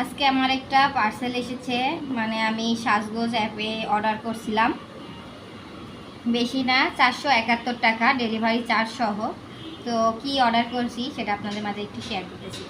আজকে আমার একটা পার্সেল এসেছে মানে আমি সাজগোজ অ্যাপে অর্ডার করছিলাম। বেশি না, চারশো একাত্তর টাকা ডেলিভারি চার্জ সহ। তো কি অর্ডার করছি সেটা আপনাদের মাঝে একটু শেয়ার করতেছি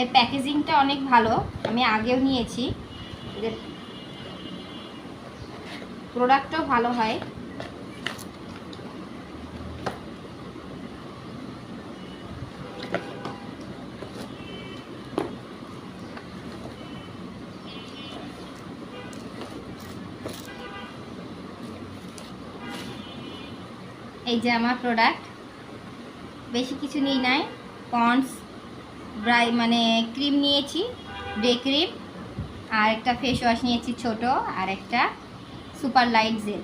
এর প্যাকেজিংটা অনেক ভালো, আমি আগেও নিয়েছি। এদের প্রোডাক্টও ভালো হয়। এই যে আমার প্রোডাক্ট। বেশি কিছু নিই নাই। পন্ডস ব্রাই মানে ক্রিম নিয়েছি ডে ক্রিম আর একটা ফেস ওয়াশ নিয়েছি ছোট, আর একটা সুপার লাইট জেল